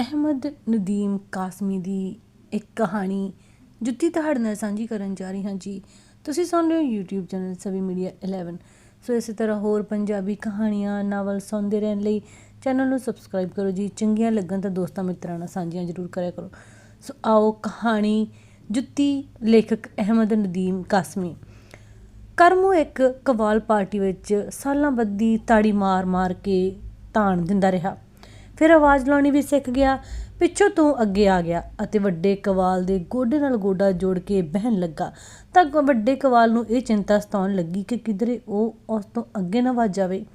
ਅਹਿਮਦ ਨਦੀਮ ਕਾਸਮੀ ਦੀ ਇੱਕ ਕਹਾਣੀ ਜੁੱਤੀ ਤੁਹਾਡੇ ਨਾਲ ਸਾਂਝੀ ਕਰਨ ਜਾ ਰਹੀ ਹਾਂ ਜੀ। ਤੁਸੀਂ ਸੁਣ ਰਹੇ ਹੋ YouTube channel Savi media 11 so ਇਸੇ ਤਰ੍ਹਾਂ ਹੋਰ ਪੰਜਾਬੀ ਕਹਾਣੀਆਂ, ਨਾਵਲ ਸੁਣਦੇ ਰਹਿਣ ਲਈ ਚੈਨਲ ਨੂੰ ਸਬਸਕ੍ਰਾਈਬ ਕਰੋ ਜੀ। ਚੰਗੀਆਂ ਲੱਗਣ ਤਾਂ ਦੋਸਤਾਂ ਮਿੱਤਰਾਂ ਨਾਲ ਸਾਂਝੀਆਂ ਜ਼ਰੂਰ ਕਰਿਆ ਕਰੋ। ਸੋ ਆਓ ਕਹਾਣੀ ਜੁੱਤੀ ਲੇਖਕ ਅਹਿਮਦ ਨਦੀਮ ਕਾਸਮੀ। ਕਰਮੋ ਇੱਕ ਕਵਾਲ ਪਾਰਟੀ ਵਿੱਚ ਸਾਲਾਂ ਬੱਦੀ ਤਾੜੀ ਮਾਰ-ਮਾਰ ਕੇ ਤਾਣ ਦਿੰਦਾ ਰਿਹਾ। ਫਿਰ ਆਵਾਜ਼ ਲਾਉਣੀ ਵੀ ਸਿੱਖ ਗਿਆ, ਪਿੱਛੋਂ ਤੋਂ ਅੱਗੇ ਆ ਗਿਆ ਅਤੇ ਵੱਡੇ ਕਵਾਲ ਦੇ ਗੋਡੇ ਨਾਲ ਗੋਡਾ ਜੋੜ ਕੇ ਬਹਿਣ ਲੱਗਾ। ਤਾਂ ਗ- ਵੱਡੇ ਕਵਾਲ ਨੂੰ ਇਹ ਚਿੰਤਾ ਸਤਾਉਣ ਲੱਗੀ ਕਿ ਕਿਧਰੇ ਉਹ ਉਸ ਤੋਂ ਅੱਗੇ ਨਾ ਵੱਜ ਜਾਵੇ।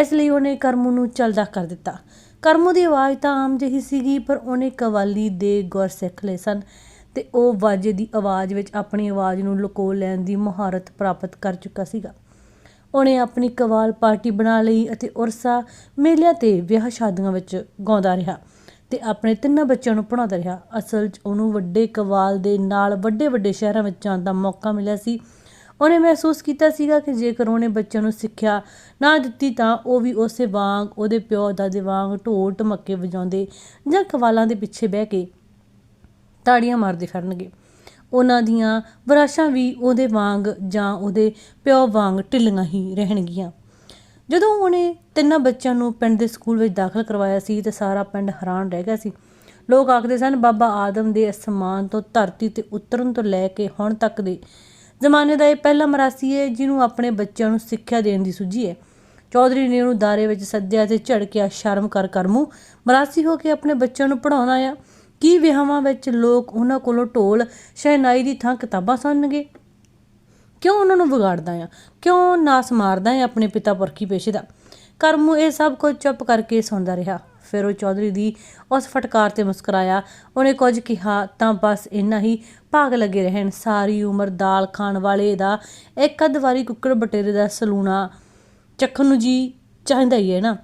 ਇਸ ਲਈ ਉਹਨੇ ਕਰਮੂ ਨੂੰ ਚਲਦਾ ਕਰ ਦਿੱਤਾ। ਕਰਮੂ ਦੀ ਆਵਾਜ਼ ਤਾਂ ਆਮ ਜਿਹੀ ਸੀਗੀ, ਪਰ ਉਹਨੇ ਕਵਾਲੀ ਦੇ ਗੁਰ ਸਿੱਖ ਲਏ ਸਨ ਤੇ ਉਹ ਵਾਜੇ ਦੀ ਆਵਾਜ਼ ਵਿੱਚ ਆਪਣੀ ਆਵਾਜ਼ ਨੂੰ ਲੁਕੋ ਲੈਣ ਦੀ ਮਹਾਰਤ ਪ੍ਰਾਪਤ ਕਰ ਚੁੱਕਾ ਸੀਗਾ। ਉਹਨੇ ਆਪਣੀ ਕਵਾਲ ਪਾਰਟੀ ਬਣਾ ਲਈ ਅਤੇ ਉਰਸਾ ਮੇਲਿਆਂ ਤੇ ਵਿਆਹ ਸ਼ਾਦੀਆਂ ਵਿੱਚ ਗਾਉਂਦਾ ਰਿਹਾ ਤੇ ਆਪਣੇ ਤਿੰਨਾਂ ਬੱਚਿਆਂ ਨੂੰ ਪੜ੍ਹਾਉਂਦਾ ਰਿਹਾ। ਅਸਲ 'ਚ ਉਹਨੂੰ ਵੱਡੇ ਕਵਾਲ ਦੇ ਨਾਲ ਵੱਡੇ ਵੱਡੇ ਸ਼ਹਿਰਾਂ ਵਿੱਚ ਜਾਣ ਦਾ ਮੌਕਾ ਮਿਲਿਆ ਸੀ। ਉਹਨੇ ਮਹਿਸੂਸ ਕੀਤਾ ਸੀਗਾ ਕਿ ਜੇਕਰ ਉਹਨੇ ਬੱਚਿਆਂ ਨੂੰ ਸਿੱਖਿਆ ਨਾ ਦਿੱਤੀ ਤਾਂ ਉਹ ਵੀ ਉਸੇ ਵਾਂਗ ਉਹਦੇ ਪਿਓ ਦਾਦੇ ਵਾਂਗ ਢੋਲ ਢਮੱਕੇ ਵਜਾਉਂਦੇ ਜਾਂ ਕਵਾਲਾਂ ਦੇ ਪਿੱਛੇ ਬਹਿ ਕੇ ਤਾੜੀਆਂ ਮਾਰਦੇ ਫਿਰਨਗੇ। ਉਹਨਾਂ ਦੀਆਂ ਵਿਰਾਸ਼ਾਂ ਵੀ ਉਹਦੇ ਵਾਂਗ ਜਾਂ ਉਹਦੇ ਪਿਓ ਵਾਂਗ ਢਿੱਲੀਆਂ ਹੀ ਰਹਿਣਗੀਆਂ। ਜਦੋਂ ਉਹਨੇ ਤਿੰਨਾਂ ਬੱਚਿਆਂ ਨੂੰ ਪਿੰਡ ਦੇ ਸਕੂਲ ਵਿੱਚ ਦਾਖਲ ਕਰਵਾਇਆ ਸੀ ਤੇ ਸਾਰਾ ਪਿੰਡ ਹੈਰਾਨ ਰਹਿ ਗਿਆ ਸੀ। ਲੋਕ ਆਖਦੇ ਸਨ, ਬਾਬਾ ਆਦਮ ਦੇ ਅਸਮਾਨ ਤੋਂ ਧਰਤੀ ਤੇ ਉਤਰਨ ਤੋਂ ਲੈ ਕੇ ਹੁਣ ਤੱਕ ਦੇ ਜ਼ਮਾਨੇ ਦਾ ਇਹ ਪਹਿਲਾ ਮਰਾਸੀ ਹੈ, ਜਿਹਨੂੰ ਆਪਣੇ ਬੱਚਿਆਂ ਨੂੰ ਸਿੱਖਿਆ ਦੇਣ ਦੀ ਸੂਝੀ ਹੈ। ਚੌਧਰੀ ਨੇ ਉਹਨੂੰ ਦਾਰੇ ਵਿੱਚ ਸੱਦਿਆ ਤੇ ਝੜਕਿਆ ਸ਼ਰਮ ਕਰ ਕਰ ਮੂੰਹ। ਮਰਾਸੀ ਹੋ ਕੇ ਆਪਣੇ ਬੱਚਿਆਂ ਨੂੰ ਪੜਾਉਣਾ ਆ ਕੀ ਵਿਆਹਾਂ ਵਿੱਚ ਲੋਕ ਉਹਨਾਂ ਕੋਲੋਂ ਢੋਲ, ਸ਼ਹਿਨਾਈ ਦੀ ਥਾਂ ਕਿਤਾਬਾਂ ਸੁਣਨਗੇ ਕਿਉਂ ਉਹਨਾਂ ਨੂੰ ਵਿਗਾੜਦਾ ਆ? ਕਿਉਂ ਨਾਸ ਮਾਰਦਾ ਆ ਆਪਣੇ ਪਿਤਾ ਪੁਰਖੀ ਪੇਸ਼ੇ ਦਾ? ਕਰਮੂ ਇਹ ਸਭ ਕੁਝ ਚੁੱਪ ਕਰਕੇ ਸੁਣਦਾ ਰਿਹਾ। ਫਿਰ ਉਹ ਚੌਧਰੀ ਦੀ ਉਸ ਫਟਕਾਰ ਤੇ ਮੁਸਕਰਾਇਆ। ਉਹਨੇ ਕੁਝ ਕਿਹਾ ਤਾਂ ਬਸ ਇੰਨਾ ਹੀ। ਭਾਗ ਲੱਗੇ ਰਹਿਣ। ਸਾਰੀ ਉਮਰ ਦਾਲ ਖਾਣ ਵਾਲੇ ਦਾ ਇੱਕ ਅੱਧ ਵਾਰੀ ਕੁੱਕੜ ਬਟੇਰੇ ਦਾ ਸਲੂਣਾ ਚੱਖਣ ਨੂੰ ਜੀ ਚਾਹੀਦਾ ਹੀ ਹੈ ਨਾ।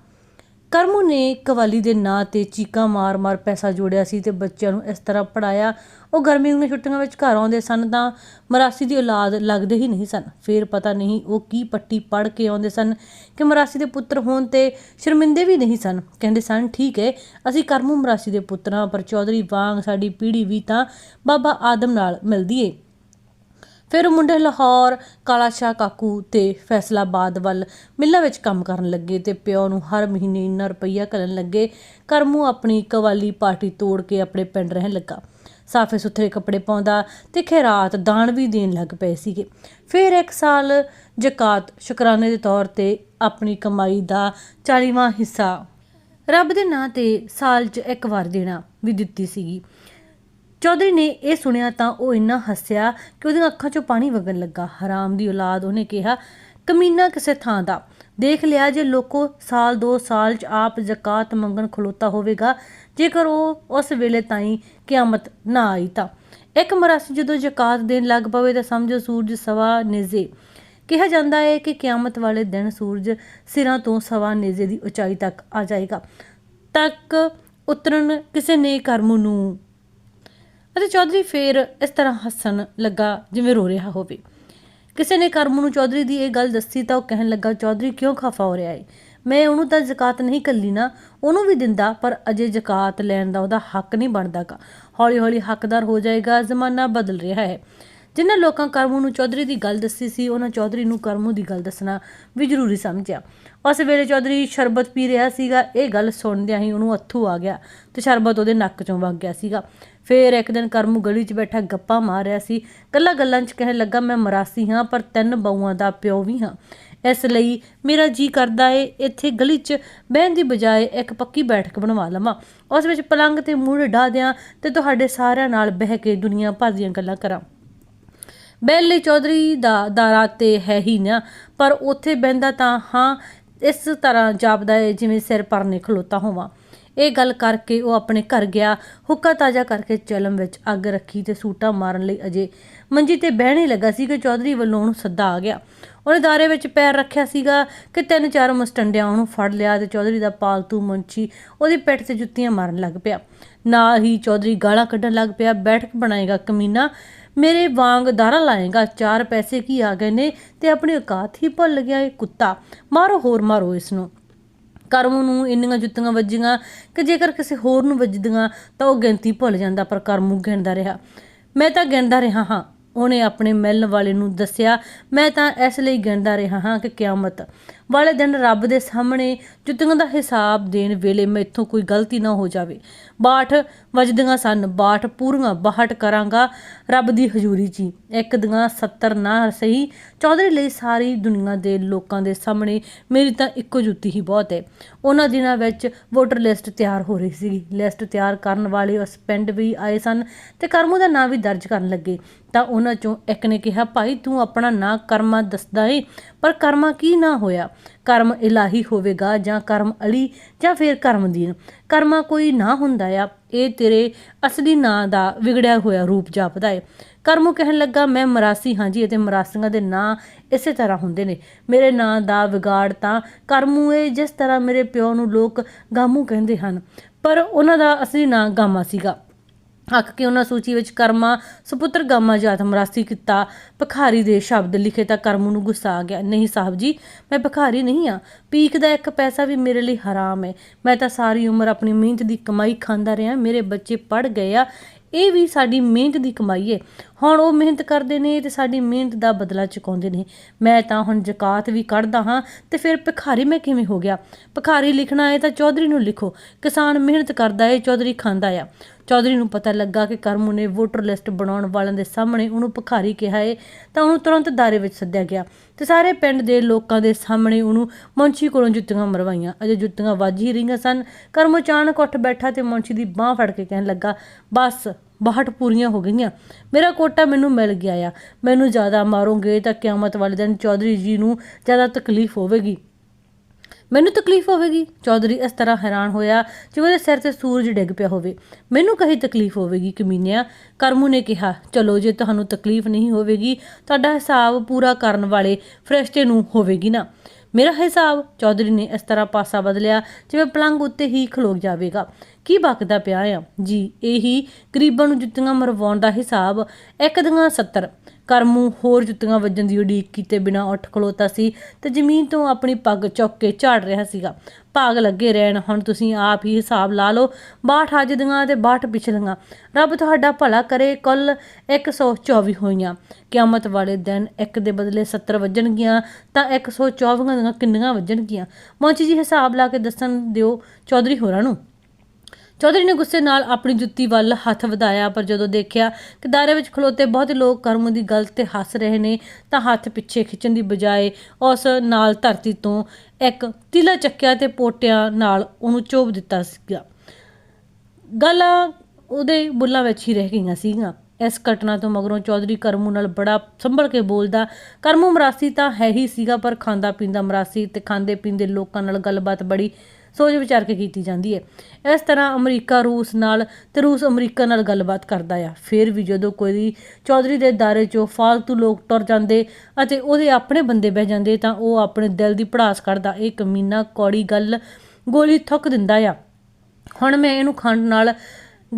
ਕਰਮੂ ਨੇ ਕਵਾਲੀ ਦੇ ਨਾਂ ਤੇ ਚੀਕਾਂ ਮਾਰ-ਮਾਰ ਪੈਸਾ ਜੋੜਿਆ ਸੀ ਤੇ ਬੱਚਿਆਂ ਨੂੰ ਇਸ ਤਰ੍ਹਾਂ ਪੜਾਇਆ ਉਹ ਗਰਮੀ ਦੀਆਂ ਛੁੱਟੀਆਂ ਵਿੱਚ ਘਰ ਆਉਂਦੇ ਸਨ ਤਾਂ ਮਰਾਸੀ ਦੀ ਔਲਾਦ ਲੱਗਦੇ ਹੀ ਨਹੀਂ ਸਨ। ਫਿਰ ਪਤਾ ਨਹੀਂ ਉਹ ਕੀ ਪੱਟੀ ਪੜ ਕੇ ਆਉਂਦੇ ਸਨ ਕਿ ਮਰਾਸੀ ਦੇ ਪੁੱਤਰ ਹੋਣ ਤੇ ਸ਼ਰਮਿੰਦੇ ਵੀ ਨਹੀਂ ਸਨ। ਕਹਿੰਦੇ ਸਨ, ਠੀਕ ਹੈ ਅਸੀਂ ਕਰਮੂ ਮਰਾਸੀ ਦੇ ਪੁੱਤਰਾਂ ਪਰ ਚੌਧਰੀ ਵਾਂਗ ਸਾਡੀ ਪੀੜ੍ਹੀ ਵੀ ਤਾਂ ਬਾਬਾ ਆਦਮ ਨਾਲ ਮਿਲਦੀ ਏ। ਫਿਰ ਉਹ ਮੁੰਡੇ ਲਾਹੌਰ ਕਾਲਾ ਸ਼ਾਹ ਕਾਕੂ ਤੇ ਫੈਸਲਾਬਾਦ ਵੱਲ ਮਿੱਲਾਂ ਵਿੱਚ ਕੰਮ ਕਰਨ ਲੱਗੇ ਤੇ ਪਿਓ ਨੂੰ ਹਰ ਮਹੀਨੇ ਇੰਨਾ ਰੁਪਈਆ ਕਰਨ ਲੱਗੇ। ਕਰਮੂ ਆਪਣੀ ਕਵਾਲੀ ਪਾਰਟੀ ਤੋੜ ਕੇ ਆਪਣੇ ਪਿੰਡ ਰਹਿਣ ਲੱਗਾ। ਸਾਫੇ ਸੁਥਰੇ ਕੱਪੜੇ ਪਾਉਂਦਾ ਤੇ ਖੈਰਾਤ ਦਾਨ ਵੀ ਦੇਣ ਲੱਗ ਪਏ ਸੀਗੇ। ਫਿਰ ਇੱਕ ਸਾਲ ਜ਼ਕਾਤ ਸ਼ੁਕਰਾਨੇ ਦੇ ਤੌਰ ਤੇ ਆਪਣੀ ਕਮਾਈ ਦਾ 40ਵਾਂ ਹਿੱਸਾ ਰੱਬ ਦੇ ਨਾਂ ਤੇ ਸਾਲ 'ਚ ਇੱਕ ਵਾਰ ਦੇਣਾ ਵੀ ਦਿੱਤੀ ਸੀਗੀ। ਚੌਧਰੀ ਨੇ ਇਹ ਸੁਣਿਆ ਤਾਂ ਉਹ ਇੰਨਾ ਹੱਸਿਆ ਕਿ ਉਹਦੀਆਂ ਅੱਖਾਂ 'ਚੋਂ ਪਾਣੀ ਵਗਣ ਲੱਗਾ। ਹਰਾਮ ਦੀ ਔਲਾਦ, ਉਹਨੇ ਕਿਹਾ, ਕਮੀਨਾ ਕਿਸੇ ਥਾਂ ਦਾ। ਦੇਖ ਲਿਆ ਜੇ ਲੋਕੋ ਸਾਲ ਦੋ ਸਾਲ 'ਚ ਆਪ ਜ਼ਕਾਤ ਮੰਗਣ ਖਲੋਤਾ ਹੋਵੇਗਾ। ਜੇਕਰ ਉਹ ਉਸ ਵੇਲੇ ਤਾਈਂ ਕਿਆਮਤ ਨਾ ਆਈ ਤਾਂ। ਇੱਕ ਮਰਾਸੀ ਜਦੋਂ ਜ਼ਕਾਤ ਦੇਣ ਲੱਗ ਪਵੇ ਤਾਂ ਸਮਝੋ ਸੂਰਜ ਸਵਾ ਨੇਜ਼ੇ। ਕਿਹਾ ਜਾਂਦਾ ਹੈ ਕਿ ਕਿਆਮਤ ਵਾਲੇ ਦਿਨ ਸੂਰਜ ਸਿਰਾਂ ਤੋਂ ਸਵਾ ਨੇਜ਼ੇ ਦੀ ਉਚਾਈ ਤੱਕ ਆ ਜਾਏਗਾ। ਤੱਕ ਉਤਰਨ ਕਿਸੇ ਨੇ ਕਰਮ ਨੂੰ ਅਤੇ ਚੌਧਰੀ ਫੇਰ ਇਸ ਤਰ੍ਹਾਂ ਹੱਸਣ ਲੱਗਾ ਜਿਵੇਂ ਰੋ ਰਿਹਾ ਹੋਵੇ। ਕਿਸੇ ਨੇ ਕਰਮ ਨੂੰ ਚੌਧਰੀ ਦੀ ਇਹ ਗੱਲ ਦੱਸੀ ਤਾਂ ਉਹ ਕਹਿਣ ਲੱਗਾ, ਚੌਧਰੀ, ਕਿਉਂ ਖਫਾ ਹੋ ਰਿਹਾ ਏ? ਮੈਂ ਉਹਨੂੰ ਤਾਂ ਜ਼ਕਾਤ ਨਹੀਂ ਕੱਲੀ ਨਾ, ਉਹਨੂੰ ਵੀ ਦਿੰਦਾ, ਪਰ ਅਜੇ ਜ਼ਕਾਤ ਲੈਣ ਦਾ ਉਹਦਾ ਹੱਕ ਨਹੀਂ ਬਣਦਾਗਾ। ਹੌਲੀ ਹੌਲੀ ਹੱਕਦਾਰ ਹੋ ਜਾਏਗਾ, ਜ਼ਮਾਨਾ ਬਦਲ ਰਿਹਾ ਹੈ। ਜਿਨ੍ਹਾਂ ਲੋਕਾਂ ਕਰਮੂ ਨੂੰ ਚੌਧਰੀ ਦੀ ਗੱਲ ਦੱਸੀ ਸੀ, ਉਹਨਾਂ ਚੌਧਰੀ ਨੂੰ ਕਰਮੂ ਦੀ ਗੱਲ ਦੱਸਣਾ ਵੀ ਜ਼ਰੂਰੀ ਸਮਝਿਆ। ਉਸ ਵੇਲੇ ਚੌਧਰੀ ਸ਼ਰਬਤ ਪੀ ਰਿਹਾ ਸੀਗਾ, ਇਹ ਗੱਲ ਸੁਣਦਿਆਂ ਹੀ ਉਹਨੂੰ ਅੱਥੂ ਆ ਗਿਆ ਤੇ ਸ਼ਰਬਤ ਉਹਦੇ ਨੱਕ ਚੋਂ ਵਗ ਗਿਆ ਸੀਗਾ। ਫੇਰ ਇੱਕ ਦਿਨ ਕਰਮੂ ਗਲੀ 'ਚ ਬੈਠਾ ਗੱਪਾਂ ਮਾਰ ਰਿਹਾ ਸੀ। ਗੱਲਾਂ ਗੱਲਾਂ 'ਚ ਕਹਿਣ ਲੱਗਾ, ਮੈਂ ਮਰਾਸੀ ਹਾਂ, ਪਰ ਤਿੰਨ ਬਹੂਆਂ ਦਾ ਪਿਓ ਵੀ ਹਾਂ। ਇਸ ਲਈ ਮੇਰਾ ਜੀ ਕਰਦਾ ਏ, ਇੱਥੇ ਗਲੀ 'ਚ ਬਹਿਣ ਦੀ ਬਜਾਏ ਇੱਕ ਪੱਕੀ ਬੈਠਕ ਬਣਵਾ ਲਵਾਂ। ਉਸ ਵਿੱਚ ਪਲੰਗ ਤੇ ਮੂੜ ਢਾ ਦਿਆਂ ਤੇ ਤੁਹਾਡੇ ਸਾਰਿਆਂ ਨਾਲ ਬਹਿ ਕੇ ਦੁਨੀਆ ਭਰ ਦੀਆਂ ਗੱਲਾਂ ਕਰਾਂ। ਬੈਲ ਲਈ ਚੌਧਰੀ ਦਾ ਦਾਰਾ ਤੇ ਹੈ ਹੀ ਨਾ, ਪਰ ਉੱਥੇ ਬਹਿੰਦਾ ਤਾਂ ਹਾਂ, ਇਸ ਤਰ੍ਹਾਂ ਜਾਪਦਾ ਏ, ਜਿਵੇਂ ਸਿਰ ਪਰਨੇ ਖਲੋਤਾ ਹੋਵਾਂ। ਇਹ ਗੱਲ ਕਰਕੇ ਉਹ ਆਪਣੇ ਘਰ ਗਿਆ, ਹੁੱਕਾ ਤਾਜ਼ਾ ਕਰਕੇ ਚਲਮ ਵਿੱਚ ਅੱਗ ਰੱਖੀ ਤੇ ਸੂਟਾ ਮਾਰਨ ਲਈ ਅਜੇ ਮੰਜੀ ਤੇ ਬਹਿਣੇ ਲੱਗਾ ਸੀ ਕਿ ਚੌਧਰੀ ਵੱਲੋਂ ਉਹਨੂੰ ਸੱਦਾ ਆ ਗਿਆ। ਉਹਨੇ ਦਾਰੇ ਵਿੱਚ ਪੈਰ ਰੱਖਿਆ ਸੀਗਾ ਕਿ ਤਿੰਨ ਚਾਰ ਮਸਟੰਡਿਆਂ ਉਹਨੂੰ ਫੜ ਲਿਆ ਤੇ ਚੌਧਰੀ ਦਾ ਪਾਲਤੂ ਮੁੰਚੀ ਉਹਦੀ ਪਿੱਠ ਤੇ ਜੁੱਤੀਆਂ ਮਾਰਨ ਲੱਗ ਪਿਆ। ਨਾਲ ਹੀ ਚੌਧਰੀ ਗਾਲਾਂ ਕੱਢਣ ਲੱਗ ਪਿਆ, ਬੈਠਕ ਬਣਾਏਗਾ ਕਮੀਨਾ, ਮੇਰੇ ਵਾਂਗ ਦਾਰਾ ਲਾਏਗਾ, ਚਾਰ ਪੈਸੇ ਕੀ ਆ ਗਏ ਨੇ ਤੇ ਆਪਣੀ ਔਕਾਤ ਹੀ ਭੁੱਲ ਗਿਆ ਇਹ ਕੁੱਤਾ, ਮਾਰੋ ਹੋਰ ਮਾਰੋ ਇਸ ਨੂੰ ਕਰਮ ਨੂੰ ਇੰਨੀਆਂ ਜੁੱਤੀਆਂ ਵੱਜੀਆਂ ਕਿ ਜੇਕਰ ਕਿਸੇ ਹੋਰ ਨੂੰ ਵੱਜਦੀਆਂ ਤਾਂ ਉਹ ਗਿਣਤੀ ਭੁੱਲ ਜਾਂਦਾ, ਪਰ ਕਰਮੂ ਗਿਣਦਾ ਰਿਹਾ। ਮੈਂ ਤਾਂ ਗਿਣਦਾ ਰਿਹਾ ਹਾਂ, ਉਹਨੇ ਆਪਣੇ ਮਿਲਣ ਵਾਲੇ ਨੂੰ ਦੱਸਿਆ, ਮੈਂ ਤਾਂ ਇਸ ਲਈ ਗਿਣਦਾ ਰਿਹਾ ਹਾਂ ਕਿ ਕਿਆਮਤ ਵਾਲੇ ਦਿਨ ਰੱਬ ਦੇ ਸਾਹਮਣੇ ਜੁੱਤੀਆਂ ਦਾ ਹਿਸਾਬ ਦੇਣ ਵੇਲੇ ਮੈਥੋਂ ਕੋਈ ਗਲਤੀ ਨਾ ਹੋ ਜਾਵੇ। ਬਾਠ ਵੱਜਦੀਆਂ ਸਨ। ਬਾਠ ਪੂਰੀਆਂ ਬਾਹਟ ਕਰਾਂਗਾ ਰੱਬ ਦੀ ਹਜ਼ੂਰੀ 'ਚ ਹੀ। ਇੱਕ ਦੀਆਂ 70 ਨਾ ਸਹੀ। ਚੌਧਰੀ ਲਈ ਸਾਰੀ ਦੁਨੀਆ ਦੇ ਲੋਕਾਂ ਦੇ ਸਾਹਮਣੇ ਮੇਰੀ ਤਾਂ ਇੱਕੋ ਜੁੱਤੀ ਹੀ ਬਹੁਤ ਹੈ। ਉਹਨਾਂ ਦਿਨਾਂ ਵਿੱਚ ਵੋਟਰ ਲਿਸਟ ਤਿਆਰ ਹੋ ਰਹੀ ਸੀ ਲਿਸਟ ਤਿਆਰ ਕਰਨ ਵਾਲੇ ਉਸ ਪਿੰਡ ਵੀ ਆਏ ਸਨ ਤੇ ਕਰਮੂ ਦਾ ਨਾਂ ਵੀ ਦਰਜ ਕਰਨ ਲੱਗੇ। ਤਾਂ ਉਹਨਾਂ ਚੋਂ ਇੱਕ ਨੇ ਕਿਹਾ, ਭਾਈ, ਤੂੰ ਆਪਣਾ ਨਾਂ ਕਰਮਾ ਦੱਸਦਾ ਏ, ਪਰ ਕਰਮਾ ਕੀ ਨਾ ਹੋਇਆ? ਕਰਮ ਇਲਾਹੀ ਹੋਵੇਗਾ ਜਾਂ ਕਰਮ ਅਲੀ ਜਾਂ ਫਿਰ ਕਰਮ ਦੀਨ। ਕਰਮਾ ਕੋਈ ਨਾ ਹੁੰਦਾ ਆ, ਇਹ ਤੇਰੇ ਅਸਲੀ ਨਾਂ ਦਾ ਵਿਗੜਿਆ ਹੋਇਆ ਰੂਪ ਜਾਪਦਾ ਏ। ਕਰਮੂ ਕਹਿਣ ਲੱਗਾ, ਮੈਂ ਮਰਾਸੀ ਹਾਂ ਜੀ, ਅਤੇ ਮਰਾਸੀਆਂ ਦੇ ਨਾਂ ਇਸੇ ਤਰ੍ਹਾਂ ਹੁੰਦੇ ਨੇ। ਮੇਰੇ ਨਾਂ ਦਾ ਵਿਗਾੜ ਤਾਂ ਕਰਮੂ ਏ, ਜਿਸ ਤਰ੍ਹਾਂ ਮੇਰੇ ਪਿਓ ਨੂੰ ਲੋਕ ਗਾਮੂ ਕਹਿੰਦੇ ਹਨ। ਪਰ ਉਹਨਾਂ ਦਾ ਅਸਲੀ ਨਾਂ ਗਾਮਾ ਸੀਗਾ। ਆਖ ਕੇ ਉਹਨਾਂ ਸੂਚੀ ਵਿੱਚ ਕਰਮਾ, ਸੁਪੁੱਤਰ ਗਾਮਾ ਜਾਤ ਮਰਾਸੀ ਕੀਤਾ। ਭਖਾਰੀ ਦੇ ਸ਼ਬਦ ਲਿਖੇ ਤਾਂ ਕਰਮ ਨੂੰ ਗੁੱਸਾ ਆ ਗਿਆ। ਨਹੀਂ ਸਾਹਿਬ ਜੀ, ਮੈਂ ਭਖਾਰੀ ਨਹੀਂ ਆ ਪੀਕ ਦਾ ਇੱਕ ਪੈਸਾ ਵੀ ਮੇਰੇ ਲਈ ਹਰਾਮ ਹੈ। ਮੈਂ ਤਾਂ ਸਾਰੀ ਉਮਰ ਆਪਣੀ ਮਿਹਨਤ ਦੀ ਕਮਾਈ ਖਾਂਦਾ ਰਿਹਾ। ਮੇਰੇ ਬੱਚੇ ਪੜ ਗਏ ਆ। ਇਹ ਵੀ ਸਾਡੀ ਮਿਹਨਤ ਦੀ ਕਮਾਈ ਹੈ। ਹੁਣ ਉਹ ਮਿਹਨਤ ਕਰਦੇ ਨੇ ਤੇ ਸਾਡੀ ਮਿਹਨਤ ਦਾ ਬਦਲਾ ਚੁਕਾਉਂਦੇ ਨੇ। ਮੈਂ ਤਾਂ ਹੁਣ ਜ਼ਕਾਤ ਵੀ ਕੱਢਦਾ ਹਾਂ ਤੇ ਫਿਰ ਭਿਖਾਰੀ ਮੈਂ ਕਿਵੇਂ ਹੋ ਗਿਆ? ਭਿਖਾਰੀ ਲਿਖਣਾ ਹੈ ਤਾਂ ਚੌਧਰੀ ਨੂੰ ਲਿਖੋ। ਕਿਸਾਨ ਮਿਹਨਤ ਕਰਦਾ ਹੈ, ਚੌਧਰੀ ਖਾਂਦਾ ਆ। ਚੌਧਰੀ ਨੂੰ ਪਤਾ ਲੱਗਾ ਕਿ ਕਰਮੂ ਨੇ ਵੋਟਰ ਲਿਸਟ ਬਣਾਉਣ ਵਾਲਿਆਂ ਦੇ ਸਾਹਮਣੇ ਉਹਨੂੰ ਭਿਖਾਰੀ ਕਿਹਾ ਹੈ ਤਾਂ ਉਹਨੂੰ ਤੁਰੰਤ ਦਾਰੇ ਵਿੱਚ ਸੱਦਿਆ ਗਿਆ। ਤੇ ਸਾਰੇ ਪਿੰਡ ਦੇ ਲੋਕਾਂ ਦੇ ਸਾਹਮਣੇ ਉਹਨੂੰ ਮੁੰਸ਼ੀ ਕੋਲੋਂ ਜੁੱਤੀਆਂ ਮਰਵਾਈਆਂ। ਅਜੇ ਜੁੱਤੀਆਂ ਵੱਜ ਹੀ ਰਹੀਆਂ ਸਨ। ਕਰਮੂ ਅਚਾਨਕ ਉੱਠ ਬੈਠਾ ਤੇ ਮੁੰਸ਼ੀ ਦੀ ਬਾਹ ਫੜ ਕੇ ਕਹਿਣ ਲੱਗਾ, ਬਸ ਬਾਹਟ ਪੂਰੀਆਂ ਹੋ ਗਈਆਂ। ਮੇਰਾ ਕੋਟਾ ਮੈਨੂੰ ਮਿਲ ਗਿਆ ਆ। ਮੈਨੂੰ ਜ਼ਿਆਦਾ ਮਾਰੋਗੇ ਤਾਂ ਕਿਆਮਤ ਵਾਲੇ ਦਿਨ ਚੌਧਰੀ ਜੀ ਨੂੰ ਜ਼ਿਆਦਾ ਤਕਲੀਫ ਹੋਵੇਗੀ। ਮੈਨੂੰ ਤਕਲੀਫ ਹੋਵੇਗੀ। ਚੌਧਰੀ ਇਸ ਤਰ੍ਹਾਂ ਹੈਰਾਨ ਹੋਇਆ ਜਿਵੇਂ ਉਹਦੇ ਸਿਰ ਤੇ ਸੂਰਜ ਡਿੱਗ ਪਿਆ ਹੋਵੇ। ਮੈਨੂੰ ਕਹੀ ਤਕਲੀਫ ਹੋਵੇਗੀ ਕਮੀਨਿਆ। ਕਰਮੂ ਨੇ ਕਿਹਾ, ਚਲੋ ਜੇ ਤੁਹਾਨੂੰ ਤਕਲੀਫ ਨਹੀਂ ਹੋਵੇਗੀ, ਤੁਹਾਡਾ ਹਿਸਾਬ ਪੂਰਾ ਕਰਨ ਵਾਲੇ ਫਰਿਸ਼ਤੇ ਨੂੰ ਹੋਵੇਗੀ ਨਾ। ਮੇਰਾ ਹਿਸਾਬ, ਚੌਧਰੀ ਨੇ ਇਸ ਤਰ੍ਹਾਂ ਪਾਸਾ ਬਦਲਿਆ, ਜਿਵੇਂ ਪਲੰਗ ਉੱਤੇ ਹੀ ਖਲੋ ਜਾਵੇਗਾ। ਕੀ ਬਕਦਾ ਪਿਆ ਆ? ਜੀ, ਇਹੀ ਗਰੀਬਾਂ ਨੂੰ ਜੁੱਤੀਆਂ ਮਰਵਾਉਣ ਦਾ ਹਿਸਾਬ ਇੱਕ ਦੀਆਂ 70 ਕਰਮੂ ਹੋਰ ਜੁੱਤੀਆਂ ਵੱਜਣ ਦੀ ਉਡੀਕ ਕੀਤੇ ਬਿਨਾ ਉੱਠ ਖਲੋਤਾ ਸੀ ਤੇ ਜ਼ਮੀਨ ਤੋਂ ਆਪਣੀ ਪੱਗ ਚੁੱਕ ਕੇ ਝਾੜ ਰਿਹਾ ਸੀਗਾ। ਭਾਗ ਲੱਗੇ ਰਹਿਣ, ਹੁਣ ਤੁਸੀਂ ਆਪ ਹੀ ਹਿਸਾਬ ਲਾ ਲਓ 62 ਅੱਜ ਦੀਆਂ ਤੇ 62 ਪਿਛਲੀਆਂ। ਰੱਬ ਤੁਹਾਡਾ ਭਲਾ ਕਰੇ, ਕੁੱਲ 124 ਹੋਈਆਂ। ਕਿਆਮਤ ਵਾਲੇ ਦਿਨ ਇੱਕ ਦੇ ਬਦਲੇ 70 ਵੱਜਣਗੀਆਂ, ਤਾਂ 124 ਦੀਆਂ ਕਿੰਨੀਆਂ ਵੱਜਣਗੀਆਂ? ਮੌਂਚੀ ਜੀ, ਹਿਸਾਬ ਲਾ ਕੇ ਦੱਸਣ ਦਿਓ ਚੌਧਰੀ ਹੋਰਾਂ ਨੂੰ। ਚੌਧਰੀ ਨੇ ਗੁੱਸੇ ਨਾਲ ਆਪਣੀ ਜੁੱਤੀ ਵੱਲ ਹੱਥ ਵਧਾਇਆ, ਪਰ ਜਦੋਂ ਦੇਖਿਆ ਕਿ ਦਾਇਰੇ ਵਿੱਚ ਖਲੋਤੇ ਬਹੁਤੇ ਲੋਕ ਕਰਮ ਦੀ ਗੱਲ ਤੇ ਹੱਸ ਰਹੇ ਨੇ, ਤਾਂ ਹੱਥ ਪਿੱਛੇ ਖਿੱਚਣ ਦੀ ਬਜਾਏ ਉਸ ਨਾਲ ਧਰਤੀ ਤੋਂ ਇੱਕ ਤਿਲਾ ਚੱਕਿਆ ਤੇ ਪੋਟਿਆਂ ਨਾਲ ਉਹਨੂੰ ਚੋਬ ਦਿੱਤਾ ਸੀਗਾ। ਗੱਲਾਂ ਉਹਦੇ ਬੁੱਲਾਂ ਵਿੱਚ ਹੀ ਰਹਿ ਗਈਆਂ ਸੀਗੀਆਂ। ਇਸ ਘਟਨਾ ਤੋਂ ਮਗਰੋਂ ਚੌਧਰੀ ਕਰਮੂ ਨਾਲ ਬੜਾ ਸੰਭਲ ਕੇ ਬੋਲਦਾ, ਕਰਮੂ ਮਰਾਸੀ ਤਾਂ ਹੈ ਹੀ ਸੀਗਾ, ਪਰ ਖਾਂਦਾ ਪੀਂਦਾ ਮਰਾਸੀ ਤੇ ਖਾਂਦੇ ਪੀਂਦੇ ਲੋਕਾਂ ਨਾਲ ਗੱਲਬਾਤ ਬੜੀ ਸੋਚ ਵਿਚਾਰ ਕੇ ਕੀਤੀ ਜਾਂਦੀ ਹੈ। ਇਸ ਤਰ੍ਹਾਂ ਅਮਰੀਕਾ, ਰੂਸ ਨਾਲ ਤੇ ਰੂਸ ਅਮਰੀਕਾ ਨਾਲ ਗੱਲਬਾਤ ਕਰਦਾ ਆ। ਫਿਰ ਵੀ ਜਦੋਂ ਕੋਈ ਚੌਧਰੀ ਦੇ ਦਾਇਰੇ 'ਚੋਂ ਫਾਲਤੂ ਲੋਕ ਟੁਰ ਜਾਂਦੇ ਅਤੇ ਉਹਦੇ ਆਪਣੇ ਬੰਦੇ ਬਹਿ ਜਾਂਦੇ ਤਾਂ ਉਹ ਆਪਣੇ ਦਿਲ ਦੀ ਭੜਾਸ ਕੱਢਦਾ। ਇਹ ਕਮੀਨਾ ਕੌੜੀ ਗੱਲ ਗੋਲੀ ਥੁੱਕ ਦਿੰਦਾ ਆ। ਹੁਣ ਮੈਂ ਇਹਨੂੰ ਖੰਡ ਨਾਲ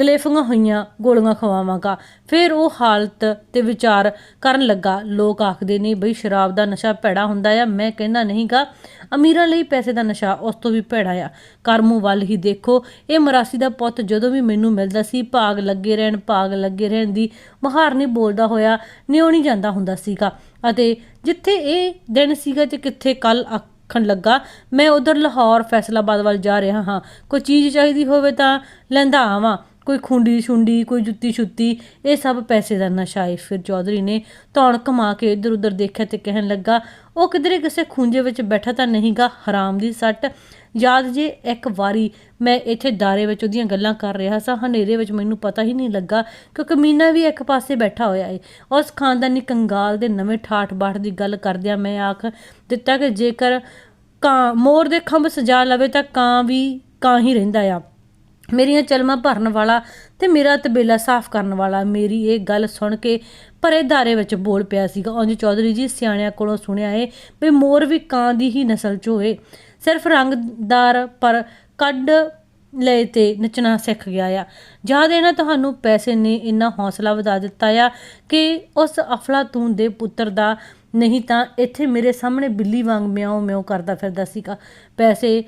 ਗਲੇਫੀਆਂ ਹੋਈਆਂ, ਗੋਲੀਆਂ ਖਵਾਵਾਂਗਾ ਫਿਰ ਉਹ ਹਾਲਤ ਤੇ ਵਿਚਾਰ ਕਰਨ ਲੱਗਾ। ਲੋਕ ਆਖਦੇ ਨੇ, ਬਈ ਸ਼ਰਾਬ ਦਾ ਨਸ਼ਾ ਭੈੜਾ ਹੁੰਦਾ ਆ। ਮੈਂ ਕਹਿੰਦਾ ਨਹੀਂਗਾ ਅਮੀਰਾਂ ਲਈ ਪੈਸੇ ਦਾ ਨਸ਼ਾ ਉਸ ਤੋਂ ਵੀ ਭੈੜਾ ਆ। ਕਰਮੂ ਵੱਲ ਹੀ ਦੇਖੋ। ਇਹ ਮਰਾਸੀ ਦਾ ਪੁੱਤ ਜਦੋਂ ਵੀ ਮੈਨੂੰ ਮਿਲਦਾ ਸੀ, ਭਾਗ ਲੱਗੇ ਰਹਿਣ, ਭਾਗ ਲੱਗੇ ਰਹਿਣ ਦੀ ਮਹਾਰ ਨਹੀਂ ਬੋਲਦਾ ਹੋਇਆ ਨਿਉਣੀ ਜਾਂਦਾ ਹੁੰਦਾ ਸੀਗਾ। ਅਤੇ ਜਿੱਥੇ ਇਹ ਦਿਨ ਸੀਗਾ ਤੇ ਕਿੱਥੇ ਕੱਲ ਆਖਣ ਲੱਗਾ, ਮੈਂ ਉਧਰ ਲਾਹੌਰ, ਫੈਸਲਾਬਾਦ ਵੱਲ ਜਾ ਰਿਹਾ ਹਾਂ। ਕੋਈ ਚੀਜ਼ ਚਾਹੀਦੀ ਹੋਵੇ ਤਾਂ ਲੈਂਦਾ ਆਵਾਂ। ਕੋਈ ਖੁੰਡੀ ਛੁੰਡੀ, ਕੋਈ ਜੁੱਤੀ ਛੁੱਤੀ, ਇਹ ਸਭ ਪੈਸੇ ਦਾ ਨਸ਼ਾ ਹੈ ਫਿਰ ਚੌਧਰੀ ਨੇ ਧੌਣ ਕਮਾ ਕੇ ਇੱਧਰ ਉੱਧਰ ਦੇਖਿਆ ਤੇ ਕਹਿਣ ਲੱਗਾ, ਉਹ ਕਿਧਰੇ ਕਿਸੇ ਖੂੰਜੇ ਵਿੱਚ ਬੈਠਾ ਤਾਂ ਨਹੀਂਗਾ ਹਰਾਮ ਦੀ ਸੱਟ। ਯਾਦ ਜੇ ਇੱਕ ਵਾਰੀ ਮੈਂ ਇੱਥੇ ਦਾਰੇ ਵਿੱਚ ਉਹਦੀਆਂ ਗੱਲਾਂ ਕਰ ਰਿਹਾ ਸਾਂ, ਹਨੇਰੇ ਵਿੱਚ ਮੈਨੂੰ ਪਤਾ ਹੀ ਨਹੀਂ ਲੱਗਾ ਕਿਉਂਕਿ ਮੀਨਾ ਵੀ ਇੱਕ ਪਾਸੇ ਬੈਠਾ ਹੋਇਆ ਏ। ਉਸ ਖਾਨਦਾਨੀ ਕੰਗਾਲ ਦੇ ਨਵੇਂ ਠਾਠ ਬਾਠ ਦੀ ਗੱਲ ਕਰਦਿਆਂ ਮੈਂ ਆਖ ਦਿੱਤਾ ਕਿ ਜੇਕਰ ਕਾਂ, ਮੋਰ ਦੇ ਖੰਭ ਸਜਾ ਲਵੇ ਤਾਂ ਕਾਂ ਵੀ ਕਾਂ ਹੀ ਰਹਿੰਦਾ ਆ। ਮੇਰੀਆਂ ਚਲਮਾਂ ਭਰਨ ਵਾਲਾ ਤੇ ਮੇਰਾ ਤਬੇਲਾ ਸਾਫ਼ ਕਰਨ ਵਾਲਾ, ਮੇਰੀ ਇਹ ਗੱਲ ਸੁਣ ਕੇ ਭਰੇ ਦਾਰੇ ਵਿੱਚ ਬੋਲ ਪਿਆ ਸੀਗਾ। ਉਂਝ ਚੌਧਰੀ ਜੀ ਸਿਆਣਿਆਂ ਕੋਲੋਂ ਸੁਣਿਆ ਏ ਵੀ ਮੋਰ ਵੀ ਕਾਂ ਦੀ ਹੀ ਨਸਲ ਚ ਹੋਏ। ਸਿਰਫ ਰੰਗਦਾਰ ਪਰ ਕੱਢ ਲਏ ਤੇ ਨੱਚਣਾ ਸਿੱਖ ਗਿਆ ਆ। ਜਾਂ ਦੇਣਾ ਤੁਹਾਨੂੰ ਪੈਸੇ ਨੇ ਇੰਨਾ ਹੌਸਲਾ ਵਧਾ ਦਿੱਤਾ ਆ ਕਿ ਉਸ ਅਫਲਾਤੂਨ ਦੇ ਪੁੱਤਰ ਦਾ ਨਹੀਂ ਤਾਂ ਇੱਥੇ ਮੇਰੇ ਸਾਹਮਣੇ ਬਿੱਲੀ ਵਾਂਗ ਮਿਆਉ ਮਿਆਉ ਕਰਦਾ ਫਿਰਦਾ ਸੀਗਾ। ਪੈਸੇ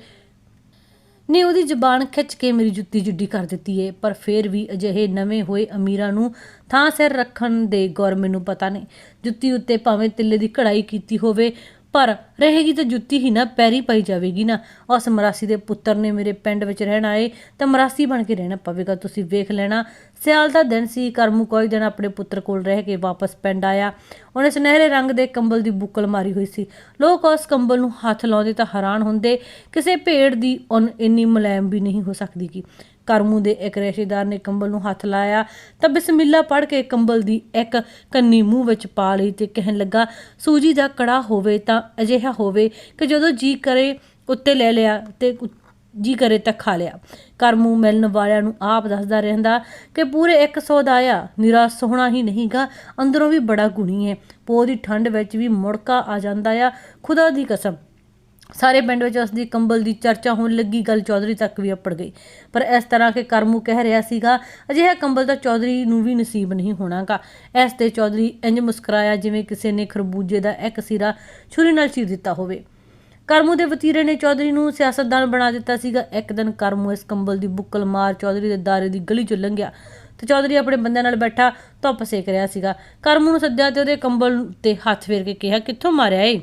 ਨੇ ਉਹਦੀ ਜ਼ਬਾਨ ਖਿੱਚ ਕੇ ਮੇਰੀ ਜੁੱਤੀ ਜੁੱਡੀ ਕਰ ਦਿੱਤੀ ਏ, ਪਰ ਫੇਰ ਵੀ ਅਜਿਹੇ ਨਵੇਂ ਹੋਏ ਅਮੀਰਾਂ ਨੂੰ ਥਾਂ ਸਿਰ ਰੱਖਣ ਦੇ ਗੌਰ ਮੈਨੂੰ ਪਤਾ ਨਹੀਂ। ਜੁੱਤੀ ਉੱਤੇ ਭਾਵੇਂ ਤਿੱਲੇ ਦੀ ਕਢਾਈ ਕੀਤੀ ਹੋਵੇ ਪਰ ਰਹੇਗੀ ਤਾਂ ਜੁੱਤੀ ਹੀ ਨਾ, ਪੈਰੀ ਪਾਈ ਜਾਵੇਗੀ ਨਾ। ਉਸ ਮਰਾਸੀ ਦੇ ਪੁੱਤਰ ਨੇ ਮੇਰੇ ਪਿੰਡ ਵਿੱਚ ਰਹਿਣਾ ਏ ਤਾਂ ਮਰਾਸੀ ਬਣ ਕੇ ਰਹਿਣਾ ਪਵੇਗਾ। ਤੁਸੀਂ ਵੇਖ ਲੈਣਾ, ਸਿਆਲ ਦਾ ਦਿਨ ਸੀ ਕਰਮੂ ਕੋਈ ਦਿਨ ਆਪਣੇ ਪੁੱਤਰ ਕੋਲ ਰਹਿ ਕੇ ਵਾਪਸ ਪਿੰਡ ਆਇਆ। ਉਹਨੇ ਸੁਨਹਿਰੇ ਰੰਗ ਦੇ ਕੰਬਲ ਦੀ ਬੁੱਕਲ ਮਾਰੀ ਹੋਈ ਸੀ। ਲੋਕ ਉਸ ਕੰਬਲ ਨੂੰ ਹੱਥ ਲਾਉਂਦੇ ਤਾਂ ਹੈਰਾਨ ਹੁੰਦੇ, ਕਿਸੇ ਭੇਡ ਦੀ ਉਨ ਇੰਨੀ ਮੁਲਾਇਮ ਵੀ ਨਹੀਂ ਹੋ ਸਕਦੀ ਕਿ ਕਰਮੂ ਦੇ ਇੱਕ ਰਿਸ਼ਤੇਦਾਰ ਨੇ ਕੰਬਲ ਨੂੰ ਹੱਥ ਲਾਇਆ ਤਾਂ ਬਿਸਮਿਲ੍ਲਾ ਪੜ੍ਹ ਕੇ ਕੰਬਲ ਦੀ ਇੱਕ ਕੰਨੀ ਮੂੰਹ ਵਿੱਚ ਪਾ ਲਈ ਤੇ ਕਹਿਣ ਲੱਗਾ, ਸੂਜੀ ਦਾ ਕੜਾ ਹੋਵੇ ਤਾਂ ਅਜਿਹਾ ਹੋਵੇ ਕਿ ਜਦੋਂ ਜੀ ਕਰੇ ਉੱਤੇ ਲੈ ਲਿਆ ਤੇ ਜੀ ਕਰੇ ਤਾਂ ਖਾ ਲਿਆ। ਕਰਮੂ ਮਿਲਣ ਵਾਲਿਆਂ ਨੂੰ ਆਪ ਦੱਸਦਾ ਰਹਿੰਦਾ ਕਿ ਪੂਰੇ 100 ਦਾ ਆ ਨਿਰਾ ਸੋਹਣਾ ਹੀ ਨਹੀਂਗਾ, ਅੰਦਰੋਂ ਵੀ ਬੜਾ ਗੁਣੀ ਹੈ। ਪੋਹ ਦੀ ਠੰਡ ਵਿੱਚ ਵੀ ਮੁੜਕਾ ਆ ਜਾਂਦਾ ਆ, ਖੁਦਾ ਦੀ ਕਸਮ। ਸਾਰੇ ਪਿੰਡ ਵਿੱਚ ਉਸ ਦੀ ਕੰਬਲ ਦੀ ਚਰਚਾ ਹੋਣ ਲੱਗੀ, ਗੱਲ ਚੌਧਰੀ ਤੱਕ ਵੀ ਅੱਪੜ ਗਈ। ਪਰ ਇਸ ਤਰ੍ਹਾਂ ਕਿ ਕਰਮੂ ਕਹਿ ਰਿਹਾ ਸੀਗਾ, ਅਜਿਹਾ ਕੰਬਲ ਤਾਂ ਚੌਧਰੀ ਨੂੰ ਵੀ ਨਸੀਬ ਨਹੀਂ ਹੋਣਾਗਾ। ਇਸ ਤੇ ਚੌਧਰੀ ਇੰਜ ਮੁਸਕਰਾਇਆ ਜਿਵੇਂ ਕਿਸੇ ਨੇ ਖਰਬੂਜੇ ਦਾ ਇੱਕ ਸਿਰਾ ਛੁਰੀ ਨਾਲ ਚੀਰ ਦਿੱਤਾ ਹੋਵੇ। ਕਰਮੂ ਦੇ ਵਤੀਰੇ ਨੇ ਚੌਧਰੀ ਨੂੰ ਸਿਆਸਤਦਾਨ ਬਣਾ ਦਿੱਤਾ ਸੀਗਾ। ਇੱਕ ਦਿਨ ਕਰਮੂ ਇਸ ਕੰਬਲ ਦੀ ਬੁੱਕਲ ਮਾਰ ਚੌਧਰੀ ਦੇ ਦਾਰੇ ਦੀ ਗਲੀ ਚੋਂ ਲੰਘਿਆ। ਤੇ ਚੌਧਰੀ ਆਪਣੇ ਬੰਦਿਆਂ ਨਾਲ ਬੈਠਾ, ਧੁੱਪ ਸੇਕ ਰਿਹਾ ਸੀਗਾ। ਕਰਮੂ ਨੂੰ ਸੱਦਿਆ ਤੇ ਉਹਦੇ ਕੰਬਲ ਤੇ ਹੱਥ ਫੇਰ ਕੇ ਕਿਹਾ, ਕਿੱਥੋਂ ਮਾਰਿਆ ਏ?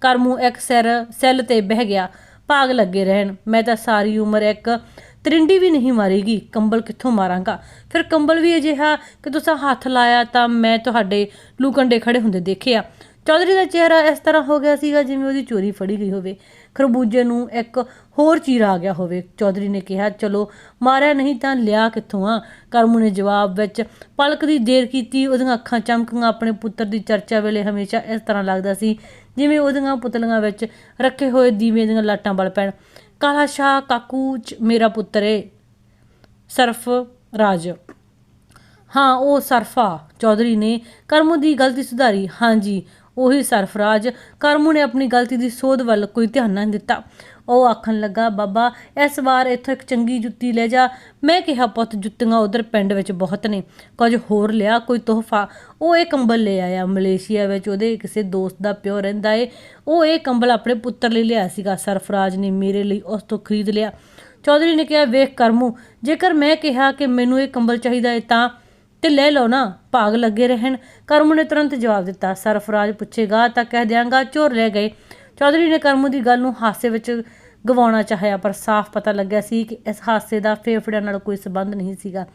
ਕਰਮੂ ਇੱਕ ਸਿਰ, ਸੈੱਲ ਤੇ ਬਹਿ ਗਿਆ। ਭਾਗ ਲੱਗੇ ਰਹਿਣ। ਮੈਂ ਤਾਂ ਸਾਰੀ ਉਮਰ ਇੱਕ ਤਰਿੰਡੀ ਵੀ ਨਹੀਂ ਮਾਰੇਗੀ। ਕੰਬਲ ਕਿੱਥੋਂ ਮਾਰਾਂਗਾ? ਫਿਰ ਕੰਬਲ ਵੀ ਅਜਿਹਾ ਕਿ ਤੁਸੀਂ ਹੱਥ ਲਾਇਆ ਤਾਂ ਮੈਂ ਤੁਹਾਡੇ ਲੂਕੰਡੇ ਖੜੇ ਹੁੰਦੇ ਦੇਖਿਆ। ਚੌਧਰੀ ਦਾ ਚਿਹਰਾ ਇਸ ਤਰ੍ਹਾਂ ਹੋ ਗਿਆ ਸੀਗਾ ਜਿਵੇਂ ਉਹਦੀ ਚੋਰੀ ਫੜੀ ਗਈ ਹੋਵੇ। ਖਰਬੂਜੇ ਨੂੰ ਇੱਕ ਹੋਰ ਚੀਰ ਆ ਗਿਆ ਹੋਵੇ। ਚੌਧਰੀ ਨੇ ਕਿਹਾ, ਚਲੋ, ਮਾਰਿਆ ਨਹੀਂ ਤਾਂ ਲਿਆ ਕਿੱਥੋਂ ਆ? ਕਰਮੂ ਨੇ ਜਵਾਬ ਵਿੱਚ ਪਲਕ ਦੀ ਦੇਰ ਕੀਤੀ। ਉਹਦੀਆਂ ਅੱਖਾਂ ਚਮਕੀਆਂ। ਆਪਣੇ ਪੁੱਤਰ ਦੀ ਚਰਚਾ ਵੇਲੇ ਹਮੇਸ਼ਾ ਇਸ ਤਰ੍ਹਾਂ ਲੱਗਦਾ ਸੀ ਜਿਵੇਂ ਉਹਦੀਆਂ ਪੁਤਲੀਆਂ ਵਿੱਚ ਰੱਖੇ ਹੋਏ ਦੀਵੇ ਦੀਆਂ ਲਾਟਾਂ ਬਲ ਪੈਣ। ਕਾਲਾ ਸ਼ਾਹ ਕਾਕੂ ਚ ਮੇਰਾ ਪੁੱਤਰ ਏ ਸਰਫ ਰਾਜ। ਹਾਂ, ਉਹ ਸਰਫਾ ਚੌਧਰੀ ਨੇ ਕਰਮ ਦੀ ਗਲਤੀ ਸੁਧਾਰੀ। ਹਾਂਜੀ ਉਹੀ ਸਰਫਰਾਜ। ਕਰਮੂ ਨੇ ਆਪਣੀ ਗਲਤੀ ਦੀ ਸੋਧ ਵੱਲ ਕੋਈ ਧਿਆਨ ਨਾ ਦਿੱਤਾ। ਉਹ ਆਖਣ ਲੱਗਾ, ਬਾਬਾ, ਇਸ ਵਾਰ ਇੱਥੋਂ ਇੱਕ ਚੰਗੀ ਜੁੱਤੀ ਲੈ ਜਾ। ਮੈਂ ਕਿਹਾ, ਪੁੱਤ, ਜੁੱਤੀਆਂ ਉਧਰ ਪਿੰਡ ਵਿੱਚ ਬਹੁਤ ਨੇ। ਕੁਝ ਹੋਰ ਲਿਆ, ਕੋਈ ਤੋਹਫਾ। ਉਹ ਇਹ ਕੰਬਲ ਲੈ ਆਇਆ। ਮਲੇਸ਼ੀਆ ਵਿੱਚ ਉਹਦੇ ਕਿਸੇ ਦੋਸਤ ਦਾ ਪਿਓ ਰਹਿੰਦਾ ਏ। ਉਹ ਇਹ ਕੰਬਲ ਆਪਣੇ ਪੁੱਤਰ ਲਈ ਲਿਆ ਸੀਗਾ। ਸਰਫਰਾਜ ਨੇ ਮੇਰੇ ਲਈ ਉਸ ਤੋਂ ਖਰੀਦ ਲਿਆ। ਚੌਧਰੀ ਨੇ ਕਿਹਾ, ਵੇਖ ਕਰਮੂ, ਜੇਕਰ ਮੈਂ ਕਿਹਾ ਕਿ ਮੈਨੂੰ ਇਹ ਕੰਬਲ ਚਾਹੀਦਾ ਹੈ ਤਾਂ ਤੇ ਲੈ ਲਓ ਨਾ, ਭਾਗ ਲੱਗੇ ਰਹਿਣ। ਕਰਮੂ ਨੇ ਤੁਰੰਤ ਜਵਾਬ ਦਿੱਤਾ, ਸਰਫਰਾਜ ਪੁੱਛੇਗਾ ਤਾਂ ਕਹਿ ਦਿਆਂਗਾ ਚੋਰ ਲੈ ਗਏ। ਚੌਧਰੀ ਨੇ ਕਰਮੂ ਦੀ ਗੱਲ ਨੂੰ ਹਾਸੇ ਵਿੱਚ ਗਵਾਉਣਾ ਚਾਹਿਆ, ਪਰ ਸਾਫ਼ ਪਤਾ ਲੱਗਿਆ ਸੀ ਕਿ ਇਸ ਹਾਸੇ ਦਾ ਫੇਫੜਿਆਂ ਨਾਲ ਕੋਈ ਸਬੰਧ ਨਹੀਂ ਸੀਗਾ।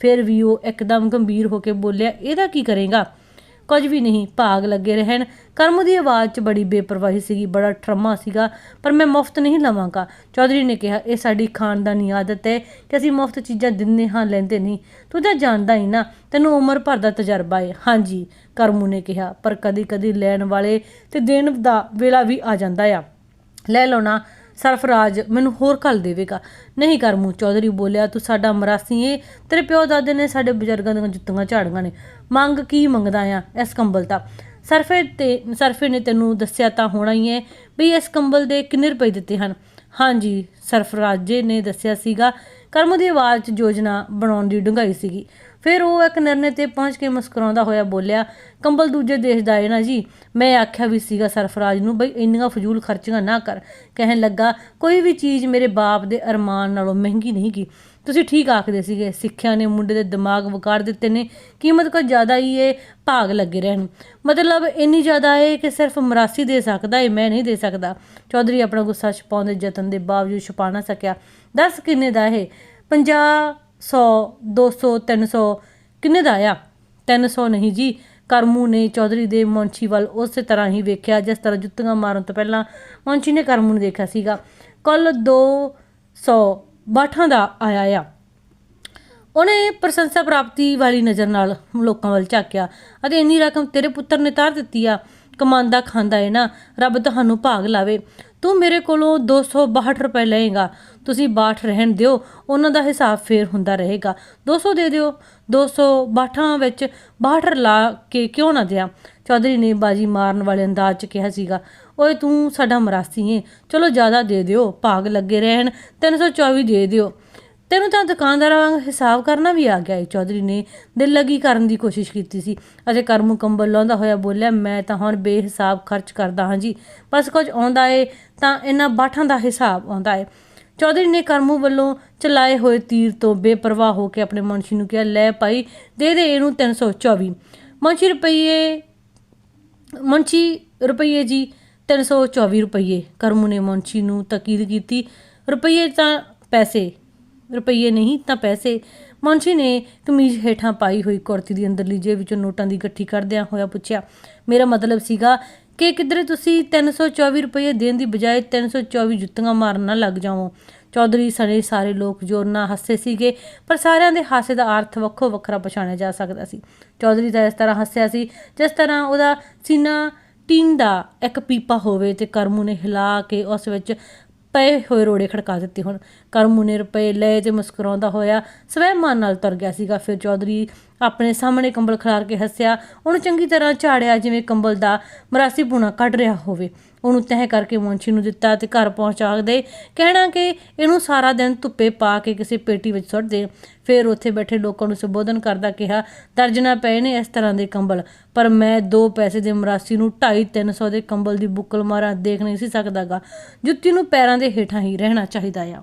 ਫਿਰ ਵੀ ਉਹ ਇੱਕਦਮ ਗੰਭੀਰ ਹੋ ਕੇ ਬੋਲਿਆ, ਇਹਦਾ ਕੀ ਕਰੇਗਾ? ਕੁਝ ਵੀ ਨਹੀਂ, ਭਾਗ ਲੱਗੇ ਰਹਿਣ। ਕਰਮ ਦੀ ਆਵਾਜ਼ 'ਚ ਬੜੀ ਬੇਪਰਵਾਹੀ ਸੀਗੀ, ਬੜਾ ਠਰਮਾ ਸੀਗਾ, ਪਰ ਮੈਂ ਮੁਫਤ ਨਹੀਂ ਲਵਾਂਗਾ। ਚੌਧਰੀ ਨੇ ਕਿਹਾ, ਇਹ ਸਾਡੀ ਖਾਨਦਾਨੀ ਆਦਤ ਹੈ ਕਿ ਅਸੀਂ ਮੁਫਤ ਚੀਜ਼ਾਂ ਦਿੰਦੇ ਹਾਂ, ਲੈਂਦੇ ਨਹੀਂ। ਤੂੰ ਤਾਂ ਜਾਣਦਾ ਹੀ ਨਾ, ਤੈਨੂੰ ਉਮਰ ਭਰ ਦਾ ਤਜਰਬਾ ਹੈ। ਹਾਂਜੀ, ਕਰਮੂ ਨੇ ਕਿਹਾ, ਪਰ ਕਦੀ-ਕਦੀ ਲੈਣ ਵਾਲੇ ਤੇ ਦੇਣ ਦਾ ਵੇਲਾ ਵੀ ਆ ਜਾਂਦਾ ਆ। ਲੈ ਲਓ ਨਾ ਸਰਫਰਾਜ ਮੈਨੂੰ ਹੋਰ ਕੱਲ ਦੇਵੇਗਾ। ਨਹੀਂ ਕਰਮੂ ਚੌਧਰੀ ਬੋਲਿਆ, ਤੂੰ ਸਾਡਾ ਮਰਾਸੀ ਏ। ਤੇਰੇ ਪਿਓ ਦਾਦੇ ਨੇ ਸਾਡੇ ਬਜ਼ੁਰਗਾਂ ਦੀਆਂ ਜੁੱਤੀਆਂ ਝਾੜੀਆਂ ਨੇ। ਮੰਗ ਕੀ ਮੰਗਦਾ ਆ ਇਸ ਕੰਬਲ ਦਾ? ਸਰਫੇ ਤੇ, ਸਰਫੇ ਨੇ ਤੈਨੂੰ ਦੱਸਿਆ ਤਾਂ ਹੋਣਾ ਹੀ ਹੈ ਵੀ ਇਸ ਕੰਬਲ ਦੇ ਕਿੰਨੇ ਰੁਪਏ ਦਿੱਤੇ ਹਨ। ਹਾਂਜੀ ਸਰਫਰਾਜੇ ਨੇ ਦੱਸਿਆ ਸੀਗਾ, ਕਰਮ ਦੀ ਆਵਾਜ਼ 'ਚ ਯੋਜਨਾ ਬਣਾਉਣ ਦੀ ਡੂੰਘਾਈ ਸੀਗੀ। ਫਿਰ ਉਹ ਇੱਕ ਨਿਰਣੇ ਤੇ ਪਹੁੰਚ ਕੇ ਮੁਸਕਰਾਉਂਦਾ ਹੋਇਆ ਬੋਲਿਆ, ਕੰਬਲ ਦੂਜੇ ਦੇਸ਼ ਦਾ ਹੈ ਨਾ ਜੀ। ਮੈਂ ਆਖਿਆ ਵੀ ਸੀਗਾ ਸਰਫਰਾਜ ਨੂੰ, ਬਈ ਇੰਨੀਆਂ ਫਜ਼ੂਲ ਖਰਚੀਆਂ ਨਾ ਕਰ। ਕਹਿਣ ਲੱਗਾ, ਕੋਈ ਵੀ ਚੀਜ਼ ਮੇਰੇ ਬਾਪ ਦੇ ਅਰਮਾਨ ਨਾਲੋਂ ਮਹਿੰਗੀ ਨਹੀਂ ਗੀ। ਤੁਸੀਂ ਠੀਕ ਆਖਦੇ ਸੀਗੇ। ਸਿੱਖਿਆ ਨੇ ਮੁੰਡੇ ਦੇ ਦਿਮਾਗ ਵਿਗਾੜ ਦਿੱਤੇ ਨੇ। ਕੀਮਤ ਕੁਝ ਜ਼ਿਆਦਾ ਹੀ ਏ, ਭਾਗ ਲੱਗੇ ਰਹਿਣ। ਮਤਲਬ ਇੰਨੀ ਜ਼ਿਆਦਾ ਏ ਕਿ ਸਿਰਫ ਮਰਾਸੀ ਦੇ ਸਕਦਾ ਏ, ਮੈਂ ਨਹੀਂ ਦੇ ਸਕਦਾ। ਚੌਧਰੀ ਆਪਣਾ ਗੁੱਸਾ ਛਪਾਉਣ ਦੇ ਯਤਨ ਦੇ ਬਾਵਜੂਦ ਛੁਪਾ ਨਾ ਸਕਿਆ। ਦੱਸ ਕਿੰਨੇ ਦਾ ਇਹ? 50 100 200 300 ਕਿੰਨੇ ਦਾ ਆ 300 ਨਹੀਂ ਜੀ। ਕਰਮੂ ਨੇ ਚੌਧਰੀ ਦੇ ਮੌਂਚੀ ਵੱਲ ਉਸੇ ਤਰ੍ਹਾਂ ਹੀ ਵੇਖਿਆ, ਜਿਸ ਤਰ੍ਹਾਂ ਜੁੱਤੀਆਂ ਮਾਰਨ ਤੋਂ ਪਹਿਲਾਂ ਮੌਂਚੀ ਨੇ ਕਰਮੂ ਨੂੰ ਦੇਖਿਆ ਸੀਗਾ। ਕੱਲ 200 ਬਾਠਾਂ ਦਾ ਆਇਆ ਆ। ਉਹਨੇ ਪ੍ਰਸ਼ੰਸਾ ਪ੍ਰਾਪਤੀ ਵਾਲੀ ਨਜ਼ਰ ਨਾਲ ਲੋਕਾਂ ਵੱਲ ਝਾਕਿਆ ਅਤੇ ਇੰਨੀ ਰਕਮ ਤੇਰੇ ਪੁੱਤਰ ਨੇ ਤਾਰ ਦਿੱਤੀ ਆ। ਕਮਾਂਦਾ ਖਾਂਦਾ ਏ ਨਾ, ਰੱਬ ਤੁਹਾਨੂੰ ਭਾਗ ਲਾਵੇ। ਤੂੰ ਮੇਰੇ ਕੋਲੋਂ 262 ਰੁਪਏ ਲਏਗਾ। ਤੁਸੀਂ ਬਾਠ ਰਹਿਣ ਦਿਓ, ਉਹਨਾਂ ਦਾ ਹਿਸਾਬ ਫੇਰ ਹੁੰਦਾ ਰਹੇਗਾ। 200 ਦੇ ਦਿਓ 262 ਵਿੱਚ ਬਾਠ ਲਾ ਕੇ ਕਿਉਂ ਨਾ ਦਿਆਂ? ਚੌਧਰੀ ਨੇ ਬਾਜੀ ਮਾਰਨ ਵਾਲੇ ਅੰਦਾਜ਼ 'ਚ ਕਿਹਾ ਸੀਗਾ, ਓਏ ਤੂੰ ਸਾਡਾ ਮਰਾਸੀ ਏ, ਚਲੋ ਜ਼ਿਆਦਾ ਦੇ ਦਿਓ, ਭਾਗ ਲੱਗੇ ਰਹਿਣ 324 ਦੇ ਦਿਓ। ਤੈਨੂੰ ਤਾਂ ਦੁਕਾਨਦਾਰਾਂ ਵਾਂਗ ਹਿਸਾਬ ਕਰਨਾ ਵੀ ਆ ਗਿਆ ਏ, ਚੌਧਰੀ ਨੇ ਦਿਲ ਲੱਗੀ ਕਰਨ ਦੀ ਕੋਸ਼ਿਸ਼ ਕੀਤੀ ਸੀ। ਅਤੇ ਕਰ ਮੁਕੰਬਲ ਲਾਉਂਦਾ ਹੋਇਆ ਬੋਲਿਆ, ਮੈਂ ਤਾਂ ਹੁਣ ਬੇਹਿਸਾਬ ਖਰਚ ਕਰਦਾ ਹਾਂ ਜੀ, ਬਸ ਕੁਝ ਆਉਂਦਾ ਏ, ਤਾਂ ਇਹਨਾਂ ਬਾਠਾਂ ਦਾ ਹਿਸਾਬ ਆਉਂਦਾ ਏ। ਚੌਧਰੀ ਨੇ ਕਰਮੂ ਵੱਲੋਂ ਚਲਾਏ ਹੋਏ ਤੀਰ ਤੋਂ ਬੇਪਰਵਾਹ ਹੋ ਕੇ ਆਪਣੇ ਮਨਸ਼ੀ ਨੂੰ ਕਿਹਾ, ਲੈ ਭਾਈ, ਦੇ ਦੇ ਇਹਨੂੰ 324 ਮਨਸ਼ੀ ਰੁਪਈਏ, ਮੁਨਸ਼ੀ ਰੁਪਈਏ ਜੀ 324 ਰੁਪਈਏ। ਕਰਮੂ ਨੇ ਮੁਨਸ਼ੀ ਨੂੰ ਤਕੀਦ ਕੀਤੀ, ਰੁਪਈਏ ਤਾਂ ਪੈਸੇ, ਰੁਪਈਏ ਨਹੀਂ ਤਾਂ ਪੈਸੇ। ਮੁਨਸ਼ੀ ਨੇ ਕਮੀਜ਼ ਹੇਠਾਂ ਪਾਈ ਹੋਈ ਕੁੜਤੀ ਦੀ ਅੰਦਰਲੀ ਜੇਬ ਵਿੱਚੋਂ ਨੋਟਾਂ ਦੀ ਗੱਠੀ ਕੱਢਦਿਆਂ ਹੋਇਆ ਪੁੱਛਿਆ, ਮੇਰਾ ਮਤਲਬ ਸੀਗਾ ਕਿ ਕਿਧਰੇ ਤੁਸੀਂ 324 ਰੁਪਏ ਦੇਣ ਦੀ ਬਜਾਏ 324 ਜੁੱਤੀਆਂ ਮਾਰਨ ਨਾ ਲੱਗ ਜਾਵੋ। ਚੌਧਰੀ ਸਣੇ ਸਾਰੇ ਲੋਕ ਜ਼ੋਰ ਨਾਲ ਹੱਸੇ ਸੀਗੇ, ਪਰ ਸਾਰਿਆਂ ਦੇ ਹਾਸੇ ਦਾ ਅਰਥ ਵੱਖੋ ਵੱਖਰਾ ਪਛਾਣਿਆ ਜਾ ਸਕਦਾ ਸੀ। ਚੌਧਰੀ ਤਾਂ ਇਸ ਤਰ੍ਹਾਂ ਹੱਸਿਆ ਸੀ, ਜਿਸ ਤਰ੍ਹਾਂ ਉਹਦਾ ਸੀਨਾ ਟੀਨ ਦਾ ਇੱਕ ਪੀਪਾ ਹੋਵੇ ਤੇ ਕਰਮੂ ਨੇ ਹਿਲਾ ਕੇ ਉਸ ਵਿੱਚ ਪਏ ਹੋਏ ਰੋੜੇ ਖੜਕਾ ਦਿੱਤੇ ਹੁਣ। ਕਰਮੂ ਨੇ ਰੁਪਏ ਲਏ ਤੇ ਮੁਸਕਰਾਉਂਦਾ ਹੋਇਆ। ਸਵੈਮਾਨ ਨਾਲ ਤੁਰ ਗਿਆ ਸੀਗਾ ਫਿਰ ਚੌਧਰੀ। ਆਪਣੇ ਸਾਹਮਣੇ ਕੰਬਲ ਖਿਲਾਰ ਕੇ ਹੱਸਿਆ। ਉਹਨੂੰ ਚੰਗੀ ਤਰ੍ਹਾਂ ਝਾੜਿਆ ਜਿਵੇਂ ਕੰਬਲ ਦਾ ਮਰਾਸੀ ਪੂਣਾ ਕੱਢ ਰਿਹਾ ਹੋਵੇ। ਉਹਨੂੰ ਤਹਿ ਕਰਕੇ ਮੁੰਸ਼ੀ ਨੂੰ ਦਿੱਤਾ ਤੇ ਘਰ ਪਹੁੰਚਾ ਦੇ। ਕਹਿਣਾ ਕਿ ਇਹਨੂੰ ਸਾਰਾ ਦਿਨ ਧੁੱਪੇ ਪਾ ਕੇ ਕਿਸੇ ਪੇਟੀ ਵਿੱਚ ਸੁੱਟ ਦੇ। ਫਿਰ ਉੱਥੇ ਬੈਠੇ ਲੋਕਾਂ ਨੂੰ ਸੰਬੋਧਨ ਕਰਦਾ ਕਿਹਾ, ਦਰਜਨਾ ਪਏ ਨੇ ਇਸ ਤਰ੍ਹਾਂ ਦੇ ਕੰਬਲ, ਪਰ ਮੈਂ 2 ਪੈਸੇ ਦੇ ਮਰਾਸੀ ਨੂੰ 2.5 300 ਦੇ ਕੰਬਲ ਦੀ ਬੁੱਕਲ ਮਾਰਾ ਦੇਖ ਨਹੀਂ ਸੀ ਸਕਦਾਗਾ। ਜੁੱਤੀ ਨੂੰ ਪੈਰਾਂ ਦੇ ਹੇਠਾਂ ਹੀ ਰਹਿਣਾ ਚਾਹੀਦਾ ਆ।